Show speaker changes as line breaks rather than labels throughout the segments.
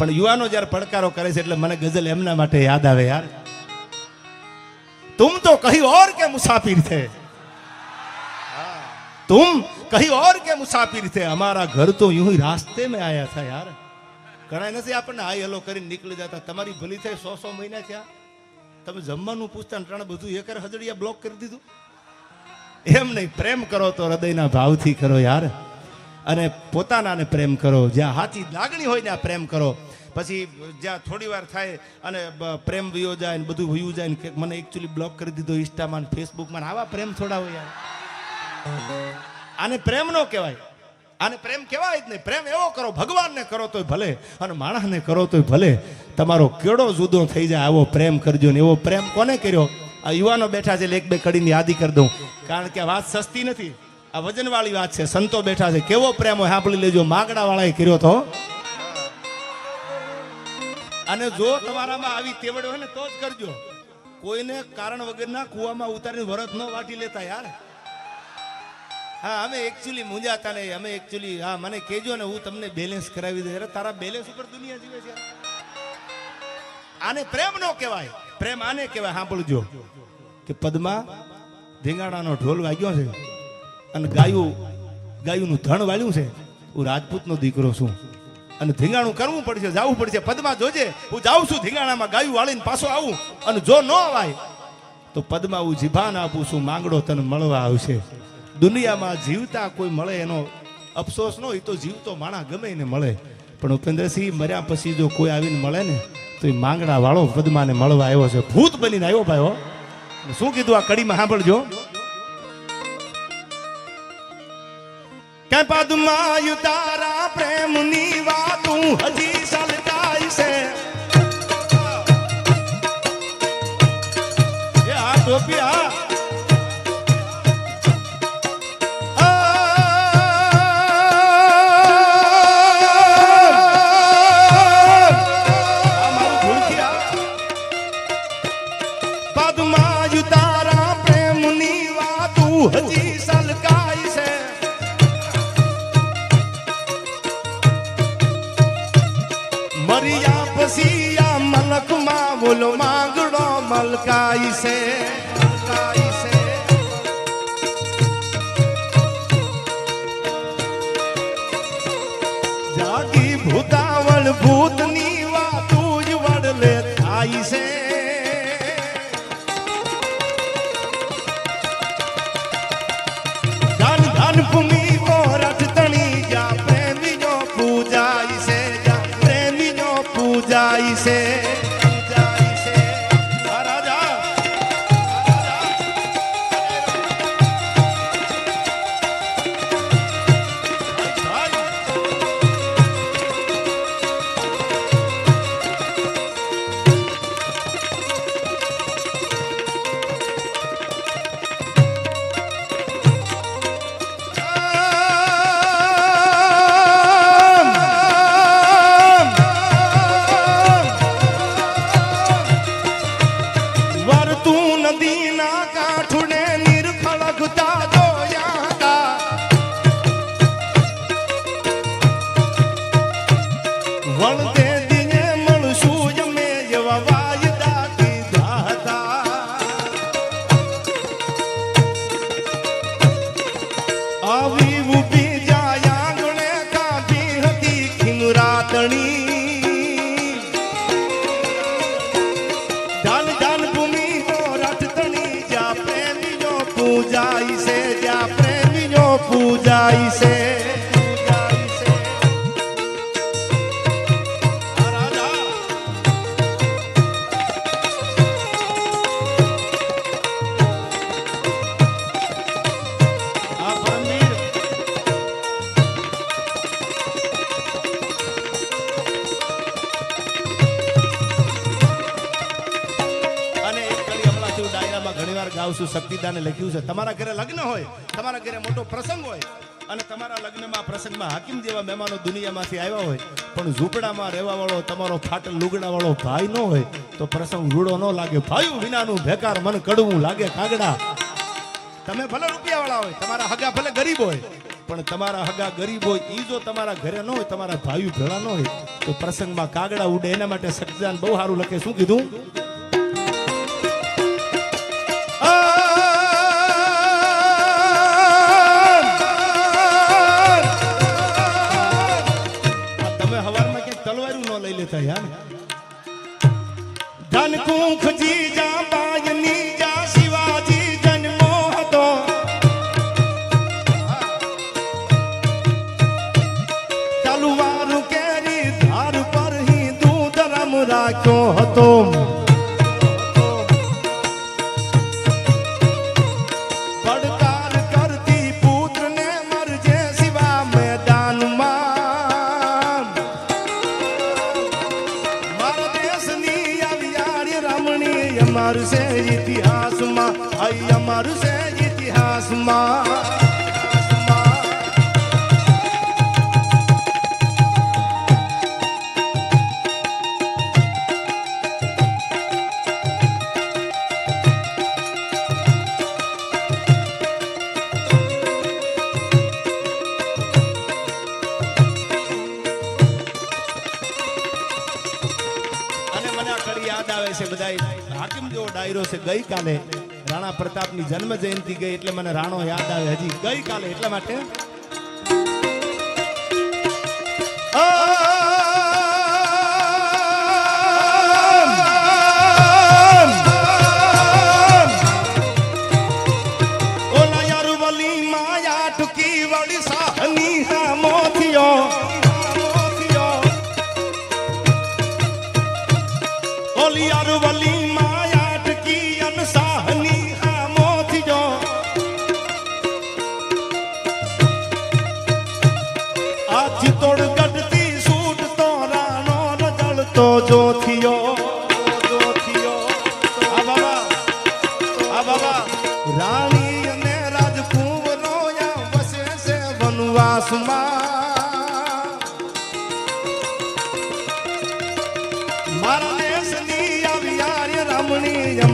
પણ યુવાનો જ્યારે પડકારો કરે છે એટલે મને ગઝલ એમના માટે યાદ આવે યાર. તુમ તો કહી ઓર કે મુસાફિર થે? તુમ કહી ઓર કે મુસાફિર છે અમારા ઘર તો યુ રાસ્તે મેં આયા થા યાર. ઘણા નથી આપણને હાઈ હલો કરીને નીકળી જતા. તમારી ભલી થઈ સો સો મહિના થયા. તમે જમવાનું પૂછતા ત્રણ બધું એકર હજડિયા બ્લોક કરી દીધું. એમ નહીં, પ્રેમ કરો તો હૃદયના ભાવથી કરો યાર. અને પોતાનાને પ્રેમ કરો. જ્યાં સાચી લાગણી હોય ત્યાં પ્રેમ કરો. પછી જ્યાં થોડી વાર થાય અને પ્રેમ વયો જાય ને બધું વયું જાય ને મને એકચ્યુઅલી બ્લોક કરી દીધો ઇન્સ્ટામાં ફેસબુકમાં આવા પ્રેમ થોડા હોય આને પ્રેમ નો કહેવાય. આને પ્રેમ કહેવાય જ નહીં. પ્રેમ એવો કરો, ભગવાનને કરો તોય ભલે અને માણસને કરો તોય ભલે. તમારો કેળો જુદો થઈ જાય, આવો પ્રેમ કરજો ને એવો પ્રેમ કોને કર્યો? આ યુવાનો બેઠા છે એક બે કડીની યાદી કરી દઉં. કારણ કે વાત સસ્તી નથી. આ વજનવાળી વાત છે. સંતો બેઠા છે. કેવો પ્રેમ હોય? સાંભળી લેજો. માગડાવાળાએ કર્યો તો અને જો તમારામાં આવી તેવડ હોય ને, તો જ કરજો. કોઈને કારણ વગરના કુવામાં ઉતારીને વરત ન વાટી લેતા યાર. હા, અમે એકચ્યુઅલી મૂંઝાતા નહીં. અમે એકચ્યુઅલી હા, મને કહેજો ને, હું તમને બેલેન્સ કરાવી દઉં તારા બેલેન્સ ઉપર દુનિયા જીવે છે આને પ્રેમ નો કહેવાય. પ્રેમ આને કહેવાય, સાંભળજો, કે પદમાં ધીંગાણાનો ઢોલ વાગ્યો છે અને ગાયું, ગાયુંનું ધણ વાળ્યું છે. હું રાજપૂતનો દીકરો છું. અને ધીંગાણું કરવું પડશે, જવું પડશે. પદમાં જોજે, હું જાઉં છું ધીંગાણામાં, ગાયું વાળીને પાછો આવું અને જો ન અવાય તો પદમાં હું જીભાન આપું છું, માંગડો તને મળવા આવશે. દુનિયામાં જીવતા કોઈ મળે એનો અફસોસ ન હોય તો જીવતો માણા ગમે એને મળે. પણ ઉપેન્દ્રસિંહ મર્યા પછી જો કોઈ આવીને મળે ને, તો એ માંગડા વાળો પદ્માને મળવા આવ્યો છે. ભૂત બનીને આવ્યો ભાઈઓ શું કીધું આ કડીમાં સાંભળજો? કે પદ્માયુ તારા પ્રેમની વાતું હજી સલકાય છે એ આ ટોપી આ હજી બોલો માંગડો મલકાઈ છે. જાગી ભૂતાવળ ભૂતની વાતું જ વડલે થાય છે. પૂજાય છે જ્યાં પ્રેમીનો પૂજાઈ છે. ડાયરામાં ઘણીવાર ગાઉં છું શક્તિદાને લખ્યું છે. તમારા ઘરે લગ્ન હોય, તમારા ઘરે મોટો પ્રસંગ હોય અને તમારા લગ્નમાં પ્રસંગમાં હાકીમ જેવા મહેમાનો દુનિયામાંથી આવ્યા હોય, પણ ઝૂંપડામાં રહેવા વાળો તમારો ફાટલ લુગડા વાળો ભાઈ ન હોય, તો પ્રસંગ રૂડો ન લાગે. ભાઈ વિનાનું ભેકાર મન કડવું લાગે કાગડા. તમે ભલે રૂપિયા વાળા હોય, તમારા હગા ભલે ગરીબ હોય, પણ તમારા હગા ગરીબ હોય એ જો તમારા ઘરે ન હોય, તમારા ભાઈ ભેળા ન હોય, તો પ્રસંગમાં કાગડા ઉડે. એના માટે સજ્જાન બહુ સારું લખે. શું કીધું? આઈ અમારું છે ઇતિહાસમાં. યાદ આવે છે બધા હાકીમ જેવો ડાયરો છે ગઈકાલે. રાણા પ્રતાપની જન્મ જયંતિ ગઈ એટલે મને રાણો યાદ આવે હજી. ગઈકાલે એટલા માટે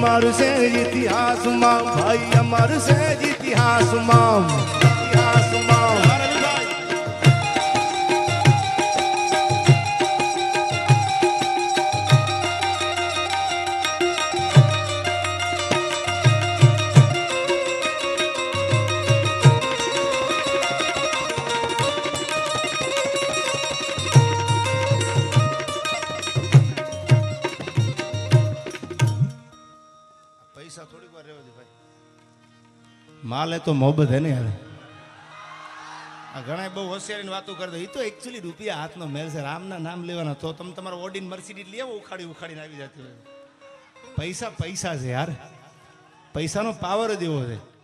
અમારું છે ઇતિહાસમાં. ભાઈ અમારું છે ઇતિહાસમાં. માલે તો મોહબ્બત હે ને યાર. આ ઘણા બહુ હોશિયારીની વાતો કરતો એ તો એકચ્યુઅલી રૂપિયા હાથનો મેલ છે. રામના નામ લેવાના તો તમે તમારો ઓડિન મર્સિડીઝ લેવો ઉખાડી ઉખાડીને આવી જતી હોય. પૈસા પૈસા છે યાર. પૈસાનો પાવર જ એવો છે.